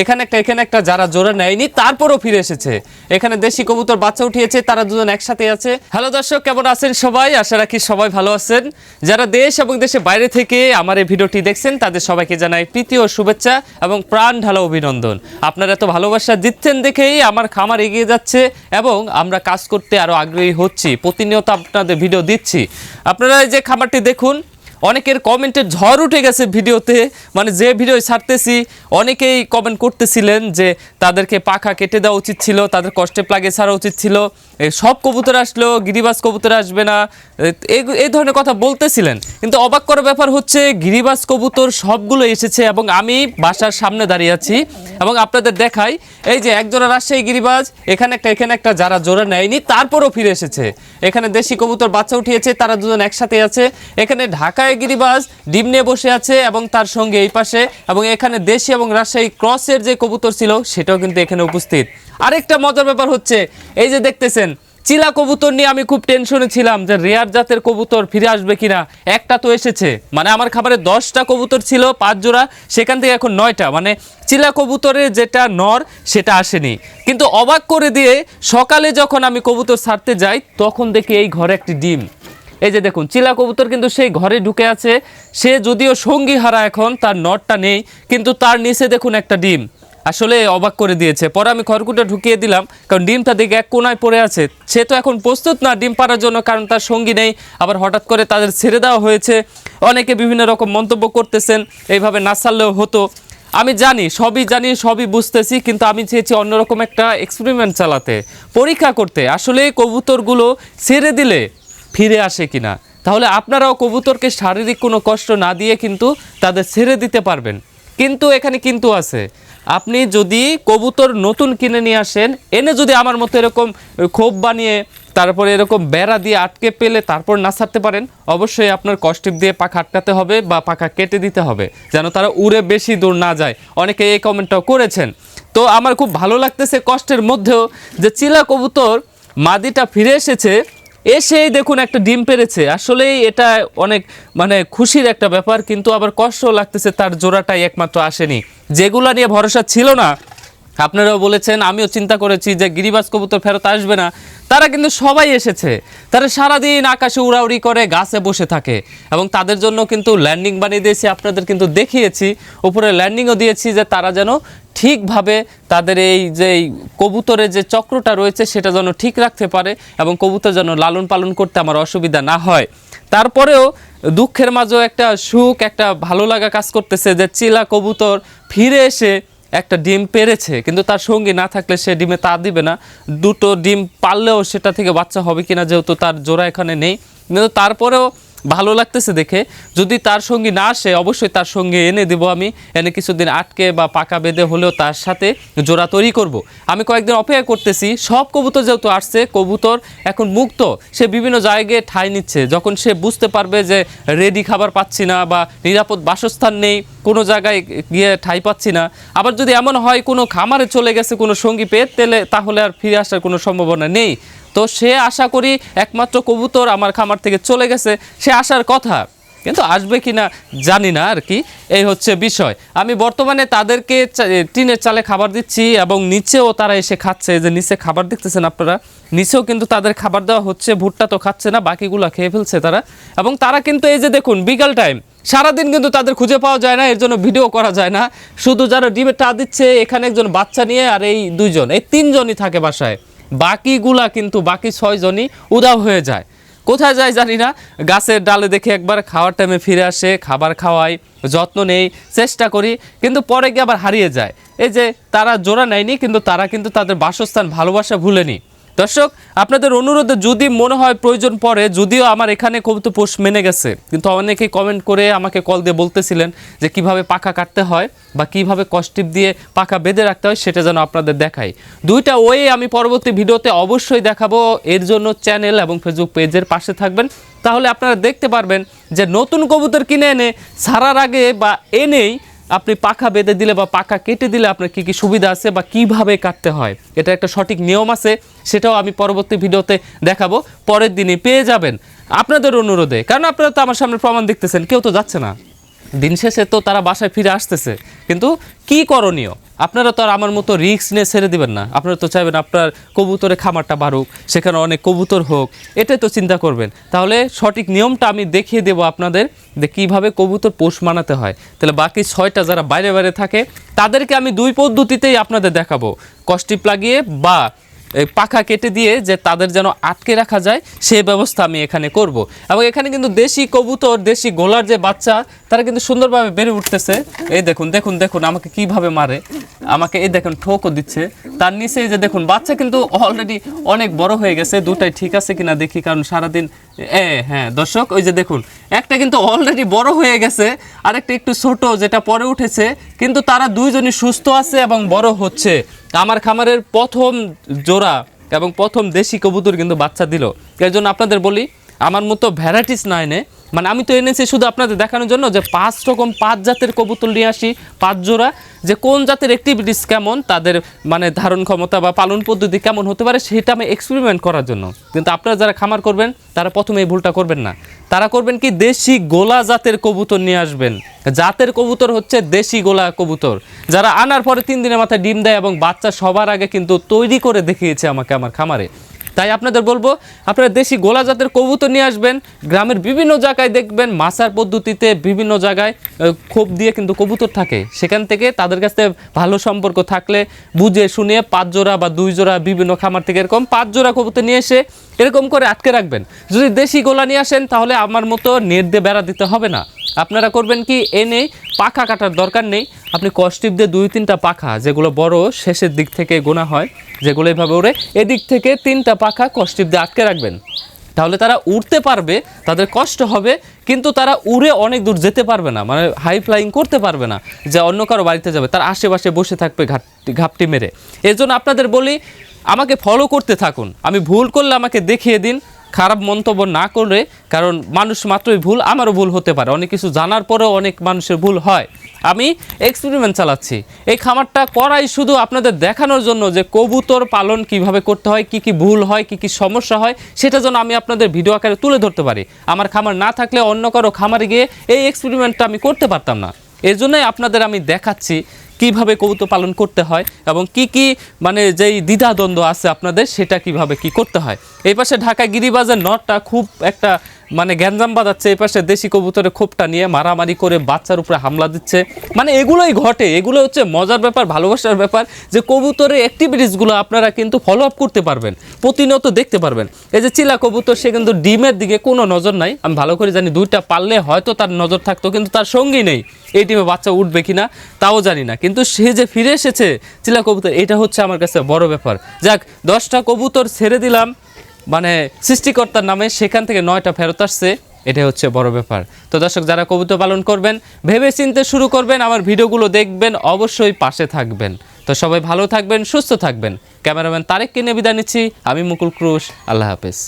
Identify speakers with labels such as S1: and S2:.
S1: এখানে একটা এখানে একটা যারা জোড়া নেয়নি, তারপরও ফিরে এসেছে। এখানে দেশি কবুতর বাচ্চা উঠিয়েছে, তারা দুজন একসাথে আছে। হ্যালো দর্শক, কেমন আছেন সবাই? আশা রাখি সবাই ভালো আছেন। যারা দেশ এবং দেশের বাইরে থেকে আমার এই ভিডিওটি দেখছেন, তাদের সবাইকে জানাই প্রীতি ও শুভেচ্ছা এবং প্রাণ ঢালা অভিনন্দন। আপনারা এত ভালোবাসা দিচ্ছেন দেখেই আমার খামার এগিয়ে যাচ্ছে এবং আমরা কাজ করতে আরও আগ্রহী হচ্ছি। প্রতিনিয়ত আপনাদের ভিডিও দিচ্ছি। আপনারা যে খামারটি দেখুন অনেকের কমেন্টে ঝড় উঠে গেছে ভিডিওতে। মানে যে ভিডিও ছাড়তেছি, অনেকেই কমেন্ট করতেছিলেন যে তাদেরকে পাখা কেটে দেওয়া উচিত ছিল, তাদের কষ্টে প্লাগে ছাড়া উচিত ছিল। সব কবুতর আসলো গিরিবাস কবুতর আসবে না। এই ধরনের কথা বলতেছিলেন। কিন্তু অবাক করার ব্যাপার হচ্ছে গিরিবাস কবুতর সবগুলো এসেছে এবং আমি বাসার সামনে দাঁড়িয়ে আছি এবং আপনাদের দেখাই, এই যে একজোড়া রাজশাহী গিরিবাজ, এখানে একটা এখানে একটা যারা জোড়া নেয়নি, তারপরও ফিরে এসেছে। এখানে দেশি কবুতর বাচ্চা উঠিয়েছে, তারা দুজন একসাথে আছে। এখানে ঢাকায় গিরিবাজ ডিম নিয়ে বসে আছে এবং তার সঙ্গে এই পাশে এবং এখানে দেশি এবং রাজশাহী ক্রসের যে কবুতর ছিল সেটাও কিন্তু এখানে উপস্থিত। আরেকটা মজার ব্যাপার হচ্ছে, এই যে দেখতেছেন, চিলা কবুতর নিয়ে আমি খুব টেনশনে ছিলাম যে রেয়ার জাতের কবুতর ফিরে আসবে কিনা। একটা তো এসেছে মানে আমার খাবারে দশটা কবুতর ছিল, পাঁচ জোড়া, সেখান থেকে এখন নয়টা। মানে চিলা কবুতরের যেটা নর, সেটা আসেনি। কিন্তু অবাক করে দিয়ে সকালে যখন আমি কবুতর ছাড়তে যাই, তখন দেখি এই ঘরে একটি ডিম। এই যে দেখুন, চিলা কবুতর কিন্তু সেই ঘরে ঢুকে আছে। সে যদিও সঙ্গী হারা এখন, তার নটটা নেই, কিন্তু তার নিচে দেখুন একটা ডিম। আসলে অবাক করে দিয়েছে। পরে আমি খড়কুটা ঢুকিয়ে দিলাম, কারণ ডিমটা দিকে এক কোনায় পড়ে আছে। সে তো এখন প্রস্তুত না ডিম পাড়ার জন্য, কারণ তার সঙ্গী নেই। আবার হঠাৎ করে তাদের ছেড়ে দেওয়া হয়েছে। অনেকে বিভিন্ন রকম মন্তব্য করতেছেন, এইভাবে না ছাড়লেও হতো। আমি জানি, সবই জানি, সবই বুঝতেছি, কিন্তু আমি চেয়েছি অন্যরকম একটা এক্সপেরিমেন্ট চালাতে, পরীক্ষা করতে। আসলে কবুতরগুলো ছেড়ে দিলে ফিরে আসে কিনা? তাহলে আপনারাও কবুতরকে শারীরিক কোনো কষ্ট না দিয়ে কিন্তু তাদের ছেড়ে দিতে পারবেন। কিন্তু এখানে কিন্তু আছে। আপনি যদি কবুতর নতুন কিনে নিয়ে আসেন, এনে যদি আমার মতো এরকম ক্ষোভ বানিয়ে, তারপরে এরকম বেড়া দিয়ে আটকে পেলে তারপর না ছাড়তে পারেন, অবশ্যই আপনার কষ্টিপ দিয়ে পাখা আটকাতে হবে বা পাখা কেটে দিতে হবে, যেন তারা উড়ে বেশি দূর না যায়। অনেকে এই কমেন্টটাও করেছেন। তো আমার খুব ভালো লাগতেছে কষ্টের মধ্যেও যে চিলা কবুতর মাদিটা ফিরে এসেছে এসেই দেখুন একটা ডিম পেরেছে। আসলেই এটা অনেক মানে খুশির একটা ব্যাপার, কিন্তু আবার কষ্ট লাগতেছে, তার জোড়াটাই একমাত্র আসেনি। যেগুলা নিয়ে ভরসা ছিল না আপনারাও বলেছেন, আমিও চিন্তা করেছি যে গিরিবাজ কবুতর ফেরত আসবে না। তারা কিন্তু সবাই এসেছে। তারা সারাদিন আকাশে উড়াউড়ি করে, গাছে বসে থাকে। এবং তাদের জন্য কিন্তু ল্যান্ডিং বানিয়ে দিয়েছি, আপনাদের কিন্তু দেখিয়েছি। উপরে ল্যান্ডিংও দিয়েছি যে তারা যেন ঠিকভাবে তাদের এই যে কবুতরের যে চক্রটা রয়েছে, সেটা যেন ঠিক রাখতে পারে এবং কবুতর যেন লালন পালন করতে আমার অসুবিধা না হয়। তারপরেও দুঃখের মাঝেও একটা সুখ, একটা ভালো লাগা কাজ করতেছে যে চিলা কবুতর ফিরে এসে একটা ডিম পেরেছে, কিন্তু তার সঙ্গী না থাকলে সে ডিমে তা দিবে না। দুটো ডিম পারলেও সেটা থেকে বাচ্চা হবে কিনা যেহেতু তার জোড়া এখানে নেই। কিন্তু তারপরেও ভালো লাগতেছে দেখে। যদি তার সঙ্গী না আসে, অবশ্যই তার সঙ্গে এনে দেব আমি। এনে কিছুদিন আটকে বা পাকা বেঁধে হলেও তার সাথে জোড়া তৈরি করব। আমি কয়েকদিন অপেক্ষা করতেছি। সব কবুতর যেহেতু আসছে, কবুতর এখন মুক্ত। সে বিভিন্ন জায়গায় ঠাঁই নিচ্ছে। যখন সে বুঝতে পারবে যে রেডি খাবার পাচ্ছি না বা নিরাপদ বাসস্থান নেই কোনো জায়গায় গিয়ে ঠাই পাচ্ছি না। আবার যদি এমন হয় কোনো খামারে চলে গেছে কোনো সঙ্গী পেয়ে, তেলে তাহলে আর ফিরে আসার কোনো সম্ভাবনা নেই। তো সে আশা করি একমাত্র কবুতর আমার খামার থেকে চলে গেছে। সে আসার কথা। কিন্তু আসবে কি না জানি না আর কি, এই হচ্ছে বিষয়। আমি বর্তমানে তাদেরকে টিনের চালে খাবার দিচ্ছি এবং নিচেও তারা এসে খাচ্ছে যে নিচে খাবার দেখতেছেন আপনারা, নিচেও কিন্তু তাদের খাবার দেওয়া হচ্ছে, ভুট্টা তো খাচ্ছে না, বাকিগুলো খেয়ে ফেলছে তারা। এবং তারা কিন্তু এই যে দেখুন, বিকাল টাইম, সারাদিন কিন্তু তাদের খুঁজে পাওয়া যায় না, এর জন্য ভিডিও করা যায় না। শুধু যারা ডিমে টা দিচ্ছে, এখানে একজন বাচ্চা নিয়ে আর এই দুইজন, এই তিনজনই থাকে বাসায়। বাকিগুলা কিন্তু বাকি ছয়জনই উদাও হয়ে যায়। কোথায় যায় জানি না। গাছের ডালে দেখে একবার খাওয়ার টাইমে ফিরে আসে, খাবার খাওয়াই যত্ন নেই, চেষ্টা করি, কিন্তু পরে গিয়ে আবার হারিয়ে যায়। এই যে তারা জোড়া নেয়নি, কিন্তু তারা কিন্তু তাদের বাসস্থান ভালোবাসা ভুলেনি। দর্শক, আপনাদের অনুরোধে যদি মনে হয় প্রয়োজন পড়ে, যদিও আমার এখানে কবুতর পোষ মেনে গেছে, কিন্তু অনেকেই কমেন্ট করে আমাকে কল দিয়ে বলতেছিলেন যে কীভাবে পাখা কাটতে হয় বা কীভাবে কষ্টিপ দিয়ে পাখা বেঁধে রাখতে হয় সেটা যেন আপনাদের দেখাই। দুইটা ওয়ে আমি পরবর্তী ভিডিওতে অবশ্যই দেখাবো। এর জন্য চ্যানেল এবং ফেসবুক পেজের পাশে থাকবেন। তাহলে আপনারা দেখতে পারবেন যে নতুন কবুতর কিনে এনে, ছাড়ার আগে বা এনেই আপনি পাখা বেঁধে দিলে বা পাখা কেটে দিলে আপনার কি কি সুবিধা আছে বা কীভাবে কাটতে হয়? এটা একটা সঠিক নিয়ম আছে, সেটাও আমি পরবর্তী ভিডিওতে দেখাবো। পরের দিনই পেয়ে যাবেন। আপনাদের অনুরোধে, কারণ আপনারা তো আমার সামনে প্রমাণ দেখতেছেন, কেউ তো যাচ্ছে না। দিন শেষে তো তারা বাসায় ফিরে আসতেছে। কিন্তু কি করণীয়? আপনারা তো আর আমার মতো রিস্ক নিয়ে ছেড়ে দিবেন না। আপনারা তো চাইবেন আপনার কবুতরের খামারটা বাড়ুক, সেখানে অনেক কবুতর হোক, এটাই তো চিন্তা করবেন। তাহলে সঠিক নিয়মটা আমি দেখিয়ে দেবো আপনাদের যে কীভাবে কবুতর পোষ মানাতে হয়। তাহলে বাকি ছয়টা যারা বাইরে বাইরে থাকে, তাদেরকে আমি দুই পদ্ধতিতেই আপনাদের দেখাবো। কস্টিপ লাগিয়ে বা পাখা কেটে দিয়ে যে তাদের যেন আটকে রাখা যায় সেই ব্যবস্থা আমি এখানে করব। এবং এখানে কিন্তু দেশি কবুতর, দেশি গোলার যে বাচ্চা, তারা কিন্তু সুন্দরভাবে বেড়ে উঠতেছে। এই দেখুন দেখুন দেখুন, আমাকে কীভাবে মারে। আমাকে এই দেখুন ঠোকও দিচ্ছে। তার নিচে যে দেখুন, বাচ্চা কিন্তু অলরেডি অনেক বড় হয়ে গেছে, দুটাই ঠিক আছে কিনা দেখি, কারণ সারাদিন, এ হ্যাঁ দর্শক, ওই যে দেখুন, একটা কিন্তু অলরেডি বড় হয়ে গেছে, আরেকটা একটু ছোট, যেটা পরে উঠেছে, কিন্তু তারা দুইজনই সুস্থ আছে এবং বড় হচ্ছে। আমার খামারের প্রথম জোড়া এবং প্রথম দেশি কবুতর কিন্তু বাচ্চা দিল। এর জন্য আপনাদের বলি, আমার মতো ভ্যারাইটিস না এনে মানে আমি তো এনেছি শুধু আপনাদের দেখানোর জন্য যে পাঁচ রকম পাঁচ জাতের কবুতর নিয়ে আসি, পাঁচ জোড়া। যে কোন জাতের অ্যাক্টিভিটিস কেমন, তাদের মানে ধারণ ক্ষমতা বা পালন পদ্ধতি কেমন হতে পারে সেটা আমি এক্সপেরিমেন্ট করার জন্য। কিন্তু আপনারা যারা খামার করবেন, তারা প্রথমে এই ভুলটা করবেন না। তারা করবেন কি দেশি গোলা জাতের কবুতর নিয়ে আসবেন। জাতের কবুতর হচ্ছে দেশি গোলা কবুতর। যারা আনার পরে তিন দিনের মাথায় ডিম দেয় এবং বাচ্চা সবার আগে কিন্তু তৈরি করে দেখিয়েছে আমাকে আমার খামারে। তাই আপনাদের বলব, আপনারা দেশি গোলা জাতের কবুতর নিয়ে আসবেন, গ্রামের বিভিন্ন জায়গায় দেখবেন, মাছার পদ্ধতিতে বিভিন্ন জায়গায় খোপ দিয়ে কিন্তু কবুতর থাকে। সেখান থেকে তাদের কাছ ভালো সম্পর্ক থাকলে বুঝে শুনে পাঁচ জোড়া বা দুই জোড়া বিভিন্ন খামার থেকে এরকম পাঁচ জোড়া কবুতর নিয়ে এসে এরকম করে আটকে রাখবেন। যদি দেশি গোলা নিয়ে আসেন, তাহলে আমার মতো নেট দিয়ে বেড়া দিতে হবে না। আপনারা করবেন কি এনে পাখা কাটার দরকার নেই। আপনি কস্টিপ দিয়ে দুই তিনটা পাখা, যেগুলো বড়, শেষের দিক থেকে গোনা হয়, যেগুলো এভাবে ওড়ে, এদিক থেকে তিনটা পাখা কস্টিপ দিয়ে আটকে রাখবেন। তাহলে তারা উড়তে পারবে, তাদের কষ্ট হবে, কিন্তু তারা উড়ে অনেক দূর যেতে পারবে না মানে হাই ফ্লাইং করতে পারবে না, যে অন্য কারও বাড়িতে যাবে, তার আশেপাশে বসে থাকবে ঘাপটি ঘাপটি মেরে। এর জন্য আপনাদের বলি, আমাকে ফলো করতে থাকুন। আমি ভুল করলে আমাকে দেখিয়ে দিন খারাপ মন্তব্য না করে কারণ মানুষ মাত্রই ভুল, আমারও ভুল হতে পারে। অনেক কিছু জানার পরেও অনেক মানুষের ভুল হয়। আমি এক্সপেরিমেন্ট চালাচ্ছি। এই খামারটা করাই শুধু আপনাদের দেখানোর জন্য যে কবুতর পালন কীভাবে করতে হয়, কি কি ভুল হয়, কি কি সমস্যা হয়, সেটা যেন আমি আপনাদের ভিডিও আকারে তুলে ধরতে পারি। আমার খামার না থাকলে অন্য কারও খামারে গিয়ে এই এক্সপেরিমেন্টটা আমি করতে পারতাম না। এর জন্যই আপনাদের আমি দেখাচ্ছি কীভাবে কবুতর পালন করতে হয় এবং কি কি মানে যেই দ্বিধাদ্বন্দ্ব আছে আপনাদের, সেটা কীভাবে কি করতে হয়? এই পাশে ঢাকা গিরিবাজার নটটা খুব একটা মানে গ্যাঞ্জাম বাজাচ্ছে, এই পাশে দেশি কবুতরের খোপটা নিয়ে মারামারি করে বাচ্চার উপরে হামলা দিচ্ছে। মানে এগুলোই ঘটে, এগুলো হচ্ছে মজার ব্যাপার, ভালোবাসার ব্যাপার যে কবুতরের অ্যাক্টিভিটিসগুলো আপনারা কিন্তু ফলো আপ করতে পারবেন, প্রতিনিয়ত দেখতে পারবেন। এই যে চিলা কবুতর, সে কিন্তু ডিমের দিকে কোনো নজর নাই। আমি ভালো করে জানি, দুইটা পারলে হয়তো তার নজর থাকতো, কিন্তু তার সঙ্গী নেই। এই টিমে বাচ্চা উঠবে কিনা, তাও জানি না। কিন্তু সে যে ফিরে এসেছে, চিলা কবুতর, এটা হচ্ছে আমার কাছে বড় ব্যাপার। যাক, দশটা কবুতর ছেড়ে দিলাম। মানে সৃষ্টিকর্তার নামে সেখান থেকে নয়টা ফেরত আসছে। এটা হচ্ছে বড় ব্যাপার। তো দর্শক, যারা কবুতর পালন করবেন, ভেবে চিনতে শুরু করবেন, আমার ভিডিওগুলো দেখবেন, অবশ্যই পাশে থাকবেন। তো সবাই ভালো থাকবেন, সুস্থ থাকবেন। ক্যামেরাম্যান তারেককে নিয়ে বিদায় নিচ্ছি। আমি মুকুল ক্রুশ, আল্লাহ হাফেজ।